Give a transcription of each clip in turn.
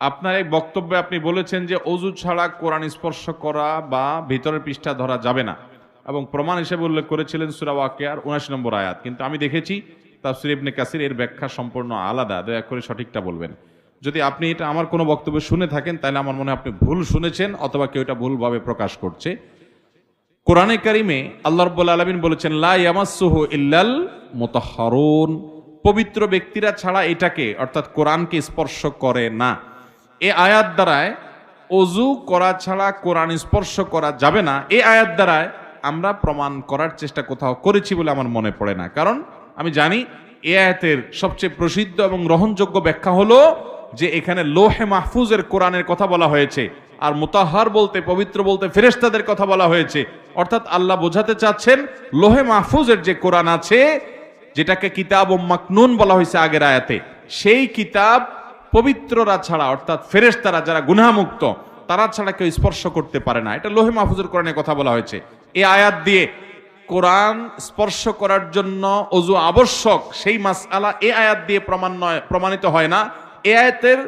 আপনার এই বক্তব্যে আপনি বলেছেন যে অজু ছাড়া কোরআন স্পর্শ করা বা ভিতরের পৃষ্ঠা ধরা যাবে না। এবং প্রমাণ হিসেবে উল্লেখ করেছিলেন সুরা ওয়াকিয়ার উনাশি নম্বর আয়াত। কিন্তু আমি দেখেছি তাফসির ইবনে কাসির এর ব্যাখ্যা সম্পূর্ণ আলাদা। দয়া করে সঠিকটা বলবেন। যদি আপনি এটা আমার কোনো বক্তব্য শুনে থাকেন, তাহলে আমার মনে আপনি ভুল শুনেছেন অথবা কেউ এটা ভুলভাবে প্রকাশ করছে। কোরআনে কারিমে আল্লাহ রব্বুল আলমিন বলেছেন, লা ইল্লাল মুতাহহারুন। পবিত্র ব্যক্তিরা ছাড়া এটাকে, অর্থাৎ কোরআনকে স্পর্শ করে না। এ আয়াত দ্বারায় অজু করা ছাড়া কোরআন স্পর্শ করা যাবে না। এ আয়াত দ্বারায় আমরা প্রমাণ করার চেষ্টা কোথাও করেছি বলে আমার মনে পড়ে না। কারণ আমি জানি এ আয়াতের সবচেয়ে প্রসিদ্ধ এবং গ্রহণযোগ্য ব্যাখ্যা হলো যে এখানে লোহে মাহফুজের কোরআনের কথা বলা হয়েছে আর মুতাহার বলতে, পবিত্র বলতে ফেরেশতাদের কথা বলা হয়েছে। অর্থাৎ আল্লাহ বোঝাতে চাচ্ছেন লোহে মাহফুজের যে কোরআন আছে, যেটাকে কিতাব ও মাকনুন বলা হয়েছে আগের আয়াতে, সেই কিতাব পবিত্ররা ছাড়া, অর্থাৎ ফেরেশতারা যারা গুনাহমুক্ত, তারা ছাড়া কেউ স্পর্শ করতে পারে না। এটা লোহে মাহফুজের কোরআনের কথা বলা হয়েছে। এ আয়াত দিয়ে কোরআন স্পর্শ করার জন্য অজু আবশ্যক, সেই মাসআলা এ আয়াত দিয়ে প্রমাণ নয়, প্রমাণিত হয় না। এ আয়াতের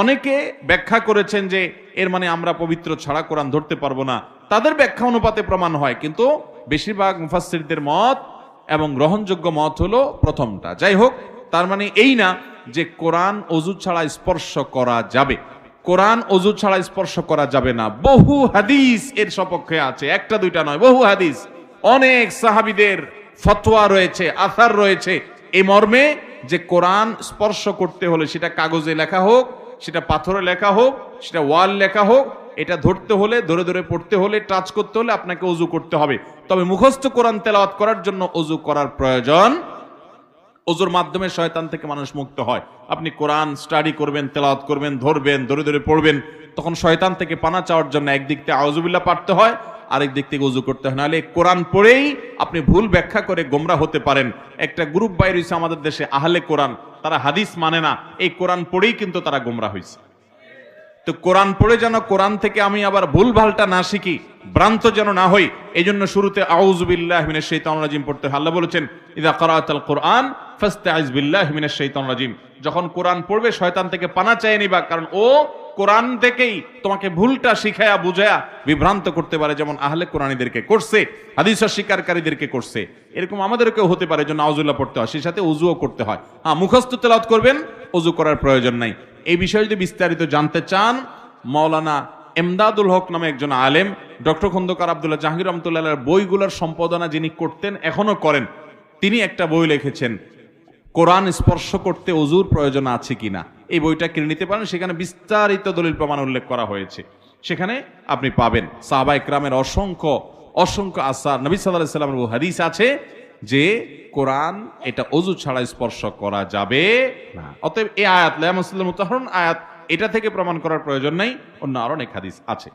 অনেকে ব্যাখ্যা করেছেন যে, এর মানে আমরা পবিত্র ছাড়া কোরআন ধরতে পারব না। তাদের ব্যাখ্যা অনুপাতে প্রমাণ হয়, কিন্তু বেশিরভাগ মুফাসসিরদের মত এবং গ্রহণযোগ্য মত হলো প্রথমটা। যাই হোক, তার মানে এই না যে কোরআন অজু ছাড়া স্পর্শ করা যাবে। কোরআন অজু ছাড়া স্পর্শ করা যাবে না। বহু হাদিস এর সপক্ষে আছে। একটা, দুইটা নয়, বহু হাদিস। অনেক সাহাবিদের ফতোয়া রয়েছে আথার রয়েছে। এ মর্মে যে কোরআন স্পর্শ করতে হলে সেটা কাগজে লেখা হোক, সেটা পাথরে লেখা হোক, সেটা ওয়াল লেখা হোক, এটা ধরতে হলে, ধরে ধরে পড়তে হলে, টাচ করতে হলে আপনাকে অজু করতে হবে। তবে মুখস্থ কোরআন তেলাওয়াত করার জন্য অজু করার প্রয়োজন ওজোর মাধ্যমে শয়তান থেকে মানুষ মুক্ত হয়। আপনি কোরআন স্টাডি করবেন, তেলাওয়াত করবেন, ধরবেন, ধরে ধরে পড়বেন, তখন শয়তান থেকে পানা চাওয়ার জন্য একদিক থেকে আউজুবিল্লাহ পারতে হয় আরেক দিক থেকে উজু করতে হয়। নাহলে কোরআন পড়েই আপনি ভুল ব্যাখ্যা করে গোমরা হতে পারেন। একটা গ্রুপ বাইর হয়েছে আমাদের দেশে, আহলে কোরআন, তারা হাদিস মানে না, এই কোরআন পড়েই কিন্তু তারা গোমরা হয়েছে তো কোরআন পড়ে যেন কোরআন থেকে আমি আবার ভুল ভালটা না শিখি, ভ্রান্ত যেন না হই এই জন্য শুরুতে আউজুবিল্লাহ মিনাশ শাইতানির রাজিম পড়তে হয়। আল্লাহ বলেছেন ইদা করাআতাল কোরআন ফাস্তাইজ বিল্লাহি মিনাশ শাইতানির রাজিম। যখন কোরআন পড়বে, শয়তান থেকে পানা চেয়ে নিবা, কারণ ও কোরআন থেকেই তোমাকে ভুলটা শিখায়া, বুঝায়া বিভ্রান্ত করতে পারে, যেমন আহলে কোরআনীদেরকে করছে, হাদিস স্বীকারীদেরকে করছে। এরকম আমাদেরকেও হতে পারে জন্য আউজুল্লাহ পড়তে হয়। সেই সাথে উজুও করতে হয়। হ্যাঁ মুখস্থ তেলাওয়াত করবেন অজু করার প্রয়োজন নাই। এই বিষয়ে যদি বিস্তারিত জানতে চান, মাওলানা এমদাদুল হক নামে একজন আলেম, ডক্টর খন্দকার আবদুল্লাহ জাহাঙ্গীর রহমতুল্লাহ বইগুলোর সম্পাদনা যিনি করতেন এখনও করেন, তিনি একটা বই লিখেছেন, কোরআন স্পর্শ করতে অজুর প্রয়োজন আছে কিনা? এই বইটা কিনে নিতে পারেন, সেখানে বিস্তারিত দলিল প্রমাণ উল্লেখ করা হয়েছে। সেখানে আপনি পাবেন, সাহাবা ইকরামের অসংখ্য অসংখ্য আসার, নবী সাল্লাহ সাল্লামের হাদিস আছে যে কোরআন এটা অজু ছাড়া স্পর্শ করা যাবে না। অতএব এই আয়াত লামুসল্লাম উদাহরণ আয়াত এটা থেকে প্রমাণ করার প্রয়োজন নাই। অন্য আরও অনেক হাদিস আছে।